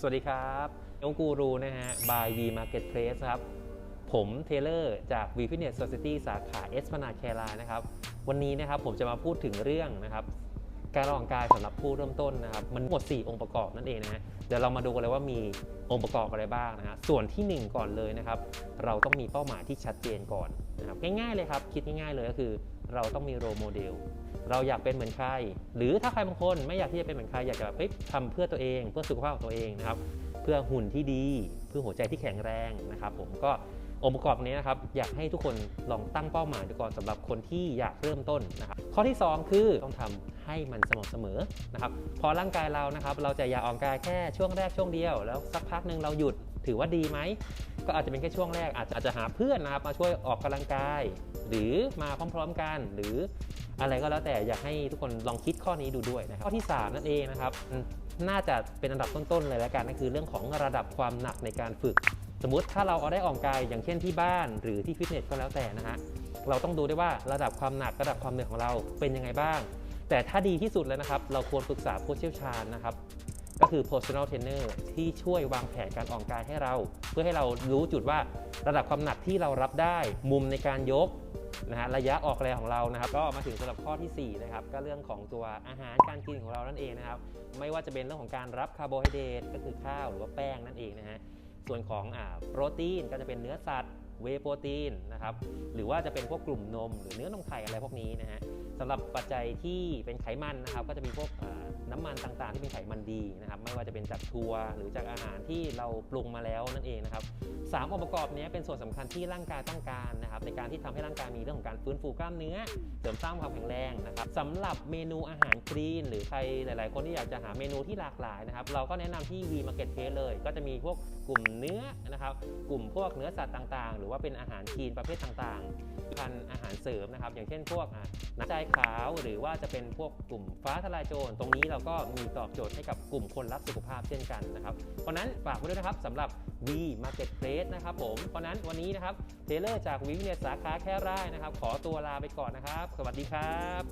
สวัสดีครับยงกูรูนะฮะ by V Marketplace ครับ ผมเทเลอร์จาก V Fitness Society สาขา e s p a n a d c a r a นะครับ วันนี้นะครับผมจะมาพูดถึงเรื่องนะครับ การออกกำลังกายสำหรับผู้เริ่มต้นนะครับ มันหมด 4 องค์ประกอบนั่นเองนะฮะ เดี๋ยวเรามาดูกันเลยว่ามีองค์ประกอบอะไรบ้างนะฮะ ส่วนทีหนึ่1 ก่อนเลยนะครับ เราต้องมีเป้าหมายที่ชัดเจนก่อนนะครับ ง่ายๆเลยครับ คิดง่ายๆเลยก็คือ เราต้องมีโรโมเดล เราอยากเป็นเหมือนใคร หรือถ้าใครบางคนไม่อยากที่จะเป็นเหมือนใคร อยากจะแบบทำเพื่อตัวเอง เพื่อสุขภาพของตัวเองนะครับ เพื่อหุ่นที่ดี เพื่อหัวใจที่แข็งแรงนะครับ ผมก็องค์ประกอบนี้นะครับ อยากให้ทุกคนลองตั้งเป้าหมายดูก่อนสำหรับคนที่อยากเริ่มต้นนะครับ ข้อที่ 2 คือต้องทำให้มันสม่ำเสมอนะครับ พอร่างกายเรานะครับ เราจะอยากออกกายแค่ช่วงแรกช่วงเดียว แล้วสักพักหนึ่งเราหยุด ถือว่าดีไหม ก็อาจจะเป็นแค่ช่วงแรก อาจจะอาจจะหาเพื่อนนะครับมาช่วยออกกำลังกาย หรือมาพร้อมๆกัน หรืออะไรก็แล้วแต่อยากให้ทุกคนลองคิดข้อนี้ดูด้วยนะครับข้อที่ 3 นั่นเองนะครับ น่าจะเป็นอันดับต้นๆเลยแล้วกันนั่นคือเรื่องของระดับความหนักในการฝึก สมมุติถ้าเราเอาได้ออกกายอย่างเช่นที่บ้านหรือที่ฟิตเนสก็แล้วแต่นะฮะเราต้องดูได้วยว่าระดับความหนักระดับความเหนื่อยของเราเป็นยังไงบ้าง แต่ถ้าดีที่สุดแล้วนะครับ เราควรปรึกษาผู้เชี่ยวชาญนะครับ ก็คือ personal trainer ที่ช่วยวางแผนการออกกำลังกายให้เรา เพื่อให้เรารู้จุดว่าระดับความหนักที่เรารับได้ มุมในการยกนะฮะระยะออกแรงของเรานะครับ ก็มาถึงสำหรับข้อทีสี่4 นะครับ ก็เรื่องของตัวอาหารการกินของเรานั่นเองนะครับ ไม่ว่าจะเป็นเรื่องของการรับคาร์โบไฮเดรตก็คือข้าวหรือว่าแป้งนั่นเองนะฮะส่วนของอ่าโปรตีนก็จะเป็นเนื้อสัตว์เวโปรตีนนะครับหรือว่าจะเป็นพวกกลุ่มนม หรือเนื้อนมไข่อะไรพวกนี้นะฮะ สำหรับปัจจัยที่เป็นไขมันนะครับก็จะมีพวกน้ำมันต่างๆ ที่เป็นไขมันดีนะครับไม่ว่าจะเป็นจากทัวร์หรือจากอาหารที่เราปรุงมาแล้วนั่นเองนะครับสามองค์ประกอบนี้เป็นส่วนสำคัญที่ร่างกายต้องการนะครับในการที่ทำให้ร่างกายมีเรื่องของการฟื้นฟูกล้ามเนื้อเสริมสร้างความแข็งแรงนะครับสำหรับเมนูอาหารคลีน หรือใครหลาย ๆ คนที่อยากจะหาเมนูที่หลากหลายนะครับเราก็แนะนำที่ V Marketplace เลย ก็จะมีพวกกลุ่มเนื้อนะครับกลุ่มพวกเนื้อสัตว์ต่างๆ หรือว่าเป็นอาหารคลีนประเภทต่างๆ พันอาหารเสริมนะครับ อย่างเช่นพวกน้ำใจขาวหรือว่าจะเป็นพวกกลุ่มฟ้าทลายโจรตรงนี้เราก็มีตอบโจทย์ให้กับกลุ่มคนรักสุขภาพเช่นกันนะครับ เพราะนั้นฝากไว้ด้วยนะครับสำหรับ V Marketplace นะครับผมเพราะนั้นวันนี้นะครับเทเลอร์จากวิวเนสสาขาแค่ไร่นะครับ ขอตัวลาไปก่อนนะครับ สวัสดีครับ